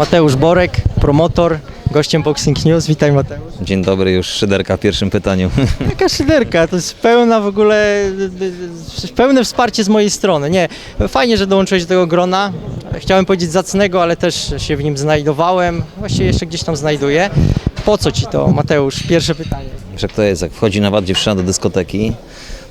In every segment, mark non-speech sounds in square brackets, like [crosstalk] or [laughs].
Mateusz Borek, promotor, gościem Boxing News. Witaj Mateusz. Dzień dobry, już szyderka w pierwszym pytaniu. [laughs] Jaka szyderka, to jest pełna w ogóle, pełne wsparcie z mojej strony. Nie, fajnie, że dołączyłeś do tego grona. Chciałem powiedzieć zacnego, ale też się w nim znajdowałem. Właściwie jeszcze gdzieś tam znajduję. Po co ci to, Mateusz? Pierwsze pytanie. Wiesz jak to jest, jak wchodzi nawet dziewczyna do dyskoteki,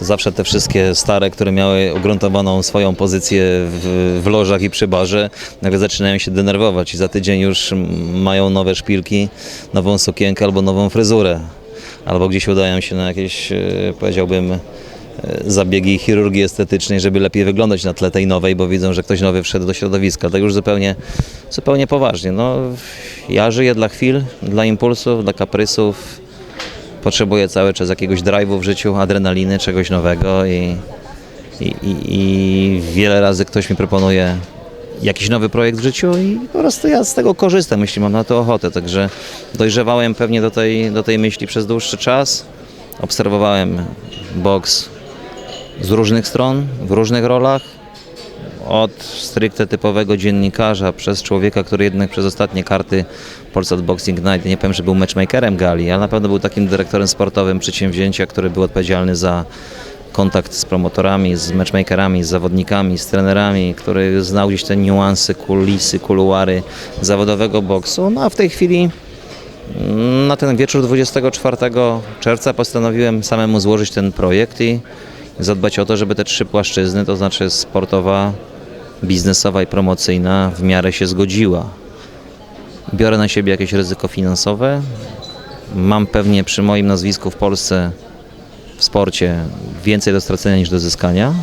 to zawsze te wszystkie stare, które miały ugruntowaną swoją pozycję w, w lożach i przy barze, nagle zaczynają się denerwować i za tydzień już mają nowe szpilki, nową sukienkę albo nową fryzurę. Albo gdzieś udają się na jakieś, e, powiedziałbym, e, zabiegi chirurgii estetycznej, żeby lepiej wyglądać na tle tej nowej, bo widzą, że ktoś nowy wszedł do środowiska. Tak już zupełnie, zupełnie poważnie. No, ja żyję dla chwil, dla impulsów, dla kaprysów. Potrzebuję cały czas jakiegoś drive'u w życiu, adrenaliny, czegoś nowego i, i, i, i wiele razy ktoś mi proponuje jakiś nowy projekt w życiu i po prostu ja z tego korzystam, jeśli mam na to ochotę. Także dojrzewałem pewnie do tej, do tej myśli przez dłuższy czas. Obserwowałem boks z różnych stron, w różnych rolach. Od stricte typowego dziennikarza, przez człowieka, który jednak przez ostatnie karty Polsat Boxing Night, nie powiem, że był matchmakerem gali, ale na pewno był takim dyrektorem sportowym przedsięwzięcia, który był odpowiedzialny za kontakt z promotorami, z matchmakerami, z zawodnikami, z trenerami, który znał gdzieś te niuanse, kulisy, kuluary zawodowego boksu. No a w tej chwili mm, na ten wieczór 24 czerwca postanowiłem samemu złożyć ten projekt i zadbać o to, żeby te trzy płaszczyzny, to znaczy sportowa, biznesowa i promocyjna, w miarę się zgodziła. Biorę na siebie jakieś ryzyko finansowe. Mam pewnie przy moim nazwisku w Polsce w sporcie więcej do stracenia niż do zyskania.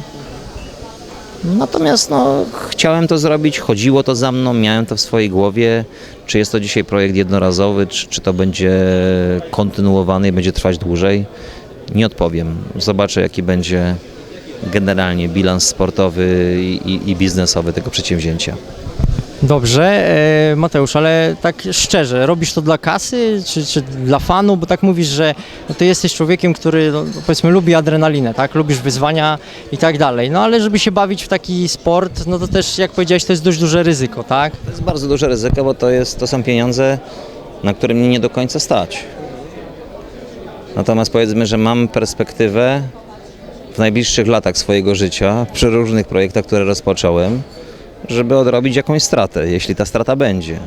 Natomiast no, chciałem to zrobić, chodziło to za mną, miałem to w swojej głowie. Czy jest to dzisiaj projekt jednorazowy, czy, czy to będzie kontynuowany i będzie trwać dłużej? Nie odpowiem. Zobaczę, jaki będzie generalnie bilans sportowy i, i, biznesowy tego przedsięwzięcia. Dobrze, e, Mateusz, ale tak szczerze, robisz to dla kasy czy, czy dla fanu? Bo tak mówisz, że ty jesteś człowiekiem, który no, powiedzmy lubi adrenalinę, tak? Lubisz wyzwania i tak dalej. No ale żeby się bawić w taki sport, no to też jak powiedziałeś, to jest dość duże ryzyko, tak? To jest bardzo duże ryzyko, bo to, jest, to są pieniądze, na które mnie nie do końca stać. Natomiast powiedzmy, że mam perspektywę w najbliższych latach swojego życia, przy różnych projektach, które rozpocząłem, żeby odrobić jakąś stratę, jeśli ta strata będzie.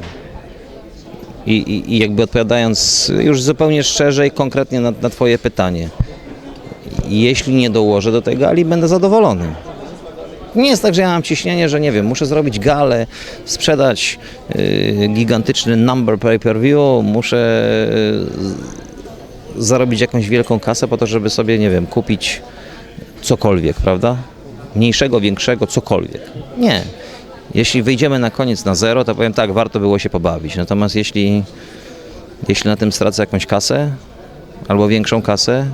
I, i, i jakby odpowiadając już zupełnie szczerze i konkretnie na, na Twoje pytanie, jeśli nie dołożę do tej gali, będę zadowolony. Nie jest tak, że ja mam ciśnienie, że nie wiem, muszę zrobić galę, sprzedać y, gigantyczny number pay-per-view, muszę y, zarobić jakąś wielką kasę po to, żeby sobie, nie wiem, kupić cokolwiek, prawda? Mniejszego, większego, cokolwiek. Nie. Jeśli wyjdziemy na koniec na zero, to powiem tak, warto było się pobawić. Natomiast jeśli, jeśli na tym stracę jakąś kasę albo większą kasę,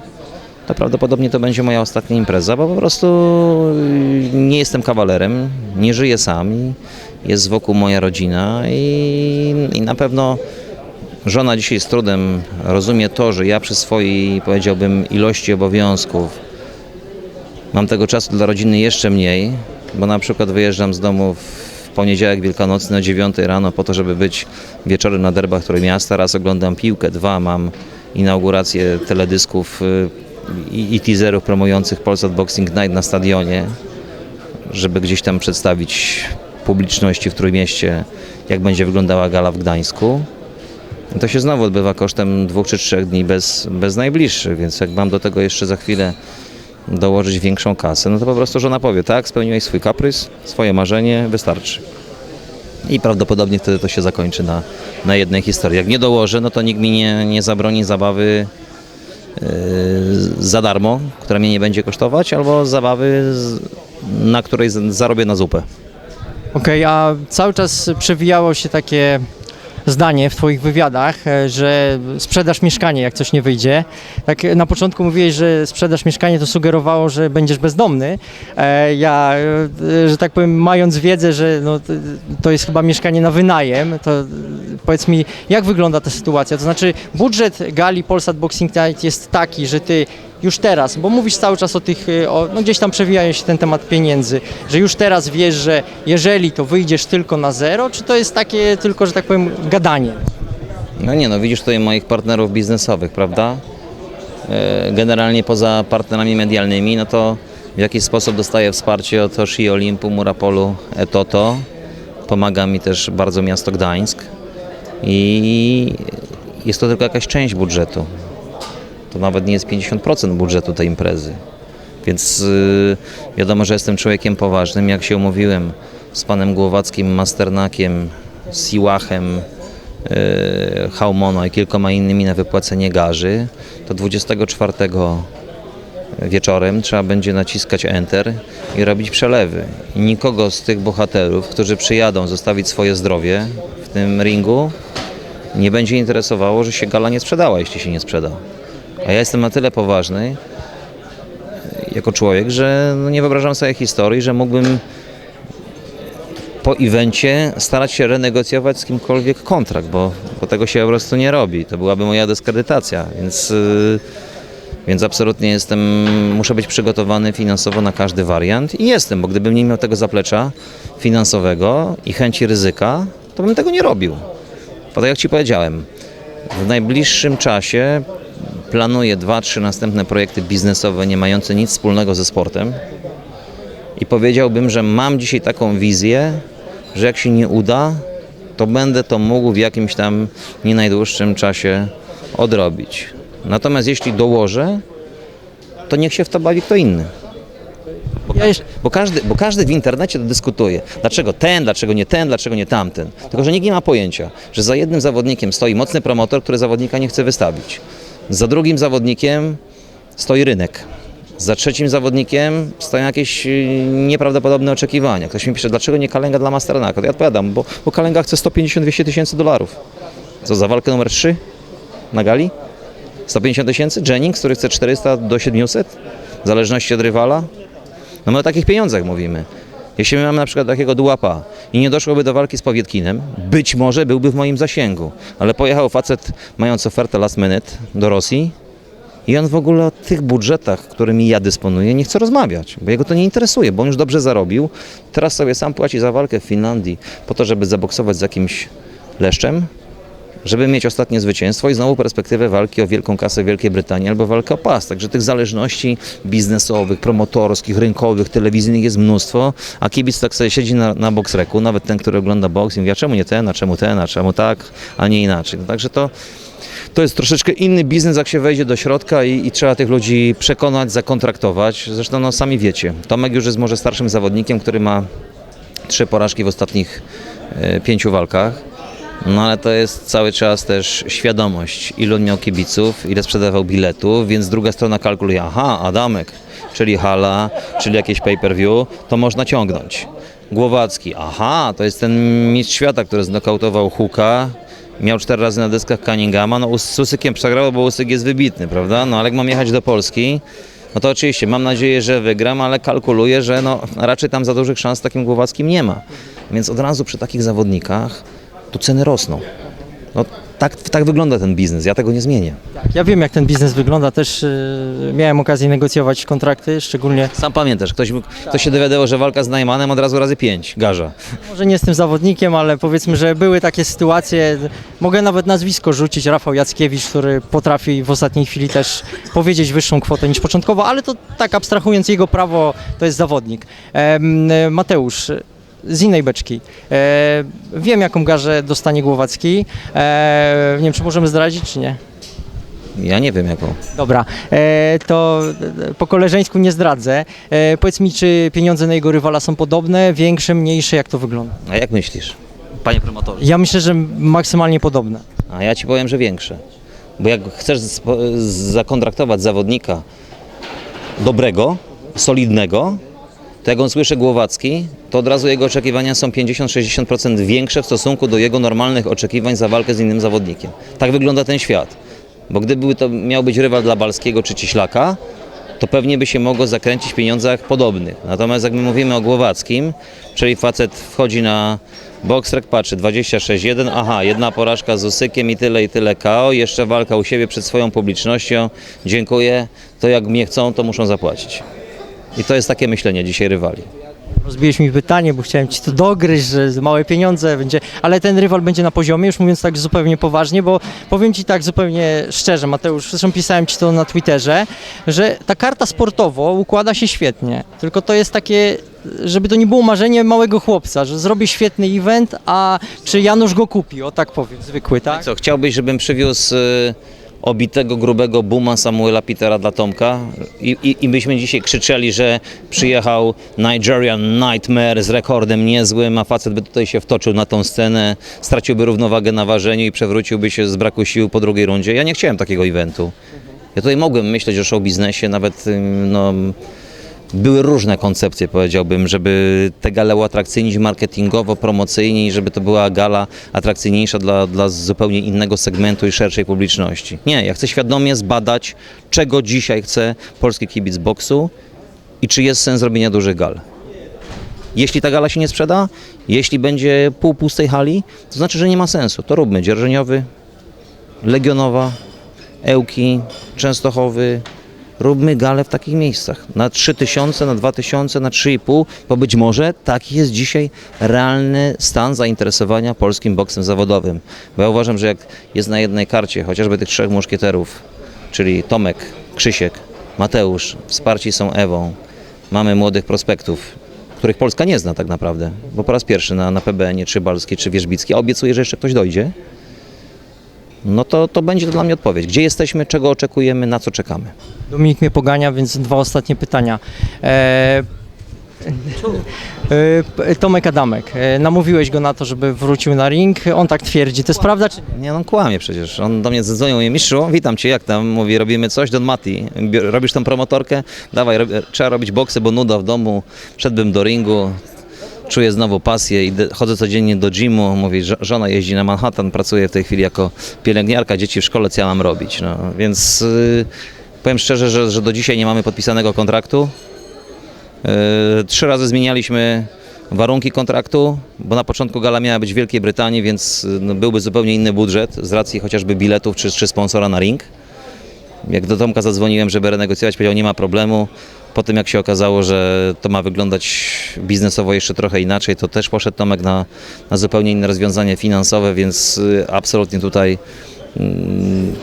to prawdopodobnie to będzie moja ostatnia impreza, bo po prostu y, nie jestem kawalerem, nie żyję sam, jest wokół moja rodzina i, i na pewno żona dzisiaj z trudem rozumie to, że ja przy swojej, powiedziałbym, ilości obowiązków mam tego czasu dla rodziny jeszcze mniej, bo na przykład wyjeżdżam z domu w poniedziałek wielkanocny o 9 rano po to, żeby być wieczorem na derbach Trójmiasta. Raz oglądam piłkę, dwa mam inaugurację teledysków y, i, i teaserów promujących Polsat Boxing Night na stadionie, żeby gdzieś tam przedstawić publiczności w Trójmieście, jak będzie wyglądała gala w Gdańsku. To się znowu odbywa kosztem dwóch czy trzech dni bez, bez najbliższych, więc jak mam do tego jeszcze za chwilę dołożyć większą kasę, no to po prostu żona powie, tak, spełniłeś swój kaprys, swoje marzenie, wystarczy. I prawdopodobnie wtedy to się zakończy na, na jednej historii. Jak nie dołożę, no to nikt mi nie, nie zabroni zabawy yy, za darmo, która mnie nie będzie kosztować, albo zabawy, z, na której zarobię na zupę. Okej, a cały czas przewijało się takie zdanie w Twoich wywiadach, e, że sprzedasz mieszkanie, jak coś nie wyjdzie. Tak e, na początku mówiłeś, że sprzedasz mieszkanie, to sugerowało, że będziesz bezdomny. E, Ja, że tak powiem, mając wiedzę, że no, to jest chyba mieszkanie na wynajem, to powiedz mi, jak wygląda ta sytuacja? To znaczy, budżet gali Polsat Boxing Night jest taki, że Ty już teraz, bo mówisz cały czas o tych, y, o, no gdzieś tam przewijają się ten temat pieniędzy, że już teraz wiesz, że jeżeli to wyjdziesz tylko na zero, czy to jest takie tylko, że tak powiem, gadanie? No nie, no widzisz tutaj moich partnerów biznesowych, prawda? E, Generalnie poza partnerami medialnymi, no to w jakiś sposób dostaję wsparcie od Toshi, Olimpu, Murapolu, Etoto. Pomaga mi też bardzo miasto Gdańsk. I jest to tylko jakaś część budżetu. To nawet nie jest 50% budżetu tej imprezy. Więc y, wiadomo, że jestem człowiekiem poważnym. Jak się umówiłem z panem Głowackim, Masternakiem, Siłachem, y, Haumono i kilkoma innymi na wypłacenie garzy, to 24 wieczorem trzeba będzie naciskać Enter i robić przelewy. I nikogo z tych bohaterów, którzy przyjadą zostawić swoje zdrowie w tym ringu, nie będzie interesowało, że się gala nie sprzedała, jeśli się nie sprzeda. A ja jestem na tyle poważny jako człowiek, że no nie wyobrażam sobie historii, że mógłbym po evencie starać się renegocjować z kimkolwiek kontrakt, bo, bo tego się po prostu nie robi. To byłaby moja dyskredytacja, więc, yy, więc absolutnie jestem, muszę być przygotowany finansowo na każdy wariant i jestem, bo gdybym nie miał tego zaplecza finansowego i chęci ryzyka, to bym tego nie robił. Bo tak jak Ci powiedziałem, w najbliższym czasie planuję dwa, trzy następne projekty biznesowe nie mające nic wspólnego ze sportem i powiedziałbym, że mam dzisiaj taką wizję, że jak się nie uda, to będę to mógł w jakimś tam nie najdłuższym czasie odrobić. Natomiast jeśli dołożę, to niech się w to bawi kto inny. Bo, Ja jeszcze- bo, każdy, bo każdy w internecie to dyskutuje. Dlaczego ten, dlaczego nie ten, dlaczego nie tamten. Tylko, że nikt nie ma pojęcia, że za jednym zawodnikiem stoi mocny promotor, który zawodnika nie chce wystawić. Za drugim zawodnikiem stoi rynek. Za trzecim zawodnikiem stoją jakieś y, nieprawdopodobne oczekiwania. Ktoś mi pisze, dlaczego nie Kalenga dla Masternaka? Ja odpowiadam, bo, bo Kalenga chce 150-200 tysięcy dolarów. Co, za walkę numer 3 na gali? 150 tysięcy? Jennings, który chce 400 do 700? W zależności od rywala? No my o takich pieniądzach mówimy. Jeśli my mamy na przykład takiego dułapa i nie doszłoby do walki z Powietkinem, być może byłby w moim zasięgu, ale pojechał facet mając ofertę last minute do Rosji i on w ogóle o tych budżetach, którymi ja dysponuję, nie chce rozmawiać, bo jego to nie interesuje, bo on już dobrze zarobił. Teraz sobie sam płaci za walkę w Finlandii po to, żeby zaboksować z jakimś leszczem, żeby mieć ostatnie zwycięstwo i znowu perspektywę walki o wielką kasę Wielkiej Brytanii albo walkę o pas. Także tych zależności biznesowych, promotorskich, rynkowych, telewizyjnych jest mnóstwo, a kibic tak sobie siedzi na, na boksreku, nawet ten, który ogląda boks i mówi, a czemu nie ten, a czemu ten, a czemu tak, a nie inaczej. No, także to, to jest troszeczkę inny biznes, jak się wejdzie do środka i, i trzeba tych ludzi przekonać, zakontraktować. Zresztą no, sami wiecie, Tomek już jest może starszym zawodnikiem, który ma trzy porażki w ostatnich e, pięciu walkach. No ale to jest cały czas też świadomość, ilu miał kibiców, ile sprzedawał biletów, więc druga strona kalkuluje, aha, Adamek, czyli hala, czyli jakieś pay-per-view, to można ciągnąć. Głowacki, aha, to jest ten mistrz świata, który znokautował Huka, miał cztery razy na deskach Cunninghama, no z Usykiem przegrał, bo Usyk jest wybitny, prawda? No ale jak mam jechać do Polski, no to oczywiście mam nadzieję, że wygram, ale kalkuluję, że no raczej tam za dużych szans takim Głowackim nie ma. Więc od razu przy takich zawodnikach to ceny rosną. No, tak, tak wygląda ten biznes, ja tego nie zmienię. Tak, ja wiem jak ten biznes wygląda, też y, miałem okazję negocjować kontrakty, szczególnie Sam pamiętasz, ktoś, ktoś się dowiadywał, że walka z Najmanem od razu razy pięć, garza. Może nie jestem zawodnikiem, ale powiedzmy, że były takie sytuacje. Mogę nawet nazwisko rzucić, Rafał Jackiewicz, który potrafi w ostatniej chwili też powiedzieć wyższą kwotę niż początkowo, ale to tak abstrahując jego prawo, to jest zawodnik. Em, Mateusz, z innej beczki. E, wiem, jaką garzę dostanie Głowacki. E, nie wiem, czy możemy zdradzić, czy nie? Ja nie wiem jaką. Dobra, e, to e, po koleżeńsku nie zdradzę. E, powiedz mi, czy pieniądze na jego rywala są podobne, większe, mniejsze, jak to wygląda? A jak myślisz, panie promotorze? Ja myślę, że maksymalnie podobne. A ja ci powiem, że większe. Bo jak chcesz spo- zakontraktować zawodnika dobrego, solidnego, to jak on słyszy Głowacki, to od razu jego oczekiwania są 50-60% większe w stosunku do jego normalnych oczekiwań za walkę z innym zawodnikiem. Tak wygląda ten świat. Bo gdyby to miał być rywal dla Balskiego czy Cieślaka, to pewnie by się mogło zakręcić w pieniądzach podobnych. Natomiast jak my mówimy o Głowackim, czyli facet wchodzi na Boxrec, patrzy 26-1, aha, jedna porażka z Usykiem i tyle i tyle KO, jeszcze walka u siebie przed swoją publicznością, dziękuję, to jak mnie chcą, to muszą zapłacić. I to jest takie myślenie dzisiaj rywali. Rozbiłeś mi pytanie, bo chciałem ci to dogryźć, że małe pieniądze będzie, ale ten rywal będzie na poziomie, już mówiąc tak zupełnie poważnie, bo powiem ci tak zupełnie szczerze, Mateusz, zresztą pisałem ci to na Twitterze, że ta karta sportowo układa się świetnie, tylko to jest takie, żeby to nie było marzenie małego chłopca, że zrobi świetny event, a czy Janusz go kupi, o tak powiem, zwykły, tak? Co, chciałbyś, żebym przywiózł y, obitego, grubego buma Samuela Petera dla Tomka I, i, i byśmy dzisiaj krzyczeli, że przyjechał Nigerian Nightmare z rekordem niezłym, a facet by tutaj się wtoczył na tą scenę, straciłby równowagę na ważeniu i przewróciłby się z braku sił po drugiej rundzie. Ja nie chciałem takiego eventu. Ja tutaj mogłem myśleć o show biznesie, nawet no, były różne koncepcje, powiedziałbym, żeby te gale uatrakcyjnić marketingowo, promocyjnie i żeby to była gala atrakcyjniejsza dla, dla zupełnie innego segmentu i szerszej publiczności. Nie, ja chcę świadomie zbadać, czego dzisiaj chce polski kibic boksu i czy jest sens robienia dużych gal. Jeśli ta gala się nie sprzeda, jeśli będzie pół pustej hali, to znaczy, że nie ma sensu. To róbmy dzierżoniowy, Legionowa, Ełki, Częstochowy. Róbmy gale w takich miejscach. Na 3000, na 2000, na 3,5, bo być może taki jest dzisiaj realny stan zainteresowania polskim boksem zawodowym. Bo ja uważam, że jak jest na jednej karcie chociażby tych trzech muszkieterów, czyli Tomek, Krzysiek, Mateusz, wsparci są Ewą, mamy młodych prospektów, których Polska nie zna tak naprawdę, bo po raz pierwszy na, na PBN-ie, czy Balskiej, czy Wierzbickiej, a obiecuję, że jeszcze ktoś dojdzie, no to, to będzie to dla mnie odpowiedź. Gdzie jesteśmy, czego oczekujemy, na co czekamy. Dominik mnie pogania, więc dwa ostatnie pytania. E, e, Tomek Adamek, e, namówiłeś go na to, żeby wrócił na ring, on tak twierdzi, to jest prawda czy nie? On kłamie przecież. On do mnie zadzwonił, mówi, mistrzu, witam cię, jak tam? Mówi, robimy coś, Don Mati, robisz tą promotorkę? Dawaj, rob, trzeba robić boksy, bo nuda w domu, szedłbym do ringu, czuję znowu pasję, idę, chodzę codziennie do gymu, mówi, żo- żona jeździ na Manhattan, pracuje w tej chwili jako pielęgniarka, dzieci w szkole, co ja mam robić? No, więc y, powiem szczerze, że, że do dzisiaj nie mamy podpisanego kontraktu. Yy, Trzy razy zmienialiśmy warunki kontraktu, bo na początku gala miała być w Wielkiej Brytanii, więc yy, no, byłby zupełnie inny budżet z racji chociażby biletów czy, czy sponsora na ring. Jak do Tomka zadzwoniłem, żeby renegocjować, powiedział nie ma problemu. Po tym jak się okazało, że to ma wyglądać biznesowo jeszcze trochę inaczej, to też poszedł Tomek na, na zupełnie inne rozwiązanie finansowe, więc yy, absolutnie tutaj mm,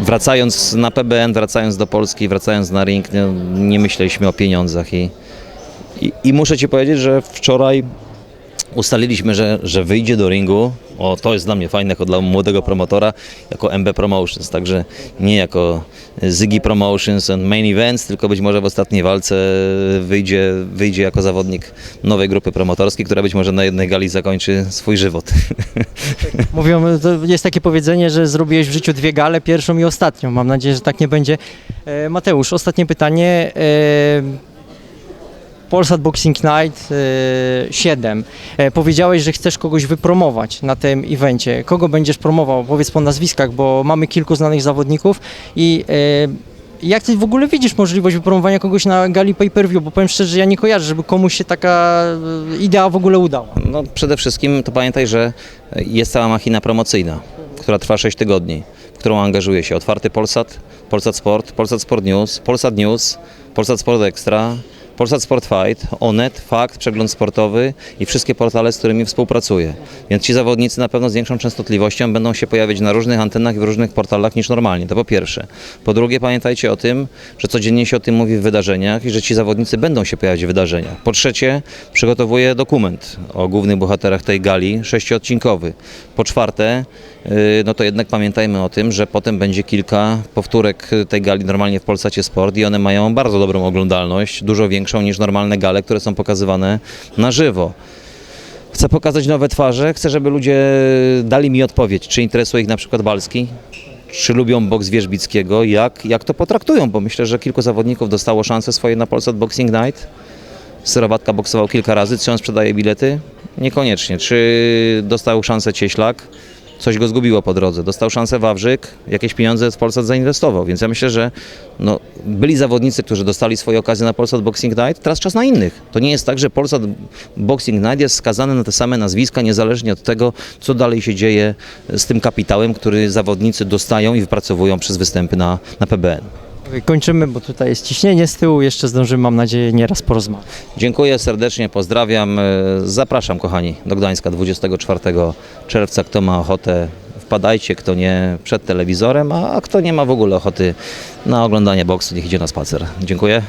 wracając na PBN, wracając do Polski, wracając na ring, nie, nie myśleliśmy o pieniądzach i, i, I muszę Ci powiedzieć, że wczoraj ustaliliśmy, że, że wyjdzie do ringu. O, to jest dla mnie fajne, jako dla młodego promotora, jako MB Promotions, także nie jako Zygi Promotions and Main Events, tylko być może w ostatniej walce wyjdzie, wyjdzie jako zawodnik nowej grupy promotorskiej, która być może na jednej gali zakończy swój żywot. [laughs] Mówią, jest takie powiedzenie, że zrobiłeś w życiu dwie gale, pierwszą i ostatnią. Mam nadzieję, że tak nie będzie. E, Mateusz, ostatnie pytanie. E, Polsat Boxing Night e, 7. E, powiedziałeś, że chcesz kogoś wypromować na tym evencie. Kogo będziesz promował? Powiedz po nazwiskach, bo mamy kilku znanych zawodników i e, jak ty w ogóle widzisz możliwość wypromowania kogoś na gali pay-per-view? Bo powiem szczerze, ja nie kojarzę, żeby komuś się taka e, idea w ogóle udała. No, przede wszystkim to pamiętaj, że jest cała machina promocyjna, która trwa 6 tygodni, w którą angażuje się Otwarty Polsat, Polsat Sport, Polsat Sport News, Polsat News, Polsat Sport Extra, Polsat Sport Fight, Onet, Fakt, Przegląd Sportowy i wszystkie portale, z którymi współpracuję. Więc ci zawodnicy na pewno z większą częstotliwością będą się pojawiać na różnych antenach i w różnych portalach niż normalnie. To po pierwsze. Po drugie pamiętajcie o tym, że codziennie się o tym mówi w wydarzeniach i że ci zawodnicy będą się pojawiać w wydarzeniach. Po trzecie przygotowuję dokument o głównych bohaterach tej gali, sześciodcinkowy. Po czwarte Yy, no to jednak pamiętajmy o tym, że potem będzie kilka powtórek tej gali normalnie w Polsacie Sport i one mają bardzo dobrą oglądalność, dużo większą niż normalne gale, które są pokazywane na żywo. Chcę pokazać nowe twarze, chcę, żeby ludzie dali mi odpowiedź, czy interesuje ich na przykład Balski, czy lubią boks Wierzbickiego, jak, jak to potraktują, bo myślę, że kilku zawodników dostało szanse swoje na Polsat Boxing Night. Syrowatka boksował kilka razy, czy on sprzedaje bilety? Niekoniecznie. Czy dostał szansę Cieślak? Coś go zgubiło po drodze. Dostał szansę Wawrzyk, jakieś pieniądze w Polsat zainwestował, więc ja myślę, że no, byli zawodnicy, którzy dostali swoje okazje na Polsat Boxing Night, teraz czas na innych. To nie jest tak, że Polsat Boxing Night jest skazany na te same nazwiska, niezależnie od tego, co dalej się dzieje z tym kapitałem, który zawodnicy dostają i wypracowują przez występy na, na PBN. Kończymy, bo tutaj jest ciśnienie z tyłu, jeszcze zdążymy, mam nadzieję, nieraz porozmawiać. Dziękuję serdecznie, pozdrawiam. E, Zapraszam kochani do Gdańska 24 czerwca. Kto ma ochotę, wpadajcie, kto nie przed telewizorem, a kto nie ma w ogóle ochoty na oglądanie boksu, niech idzie na spacer. Dziękuję.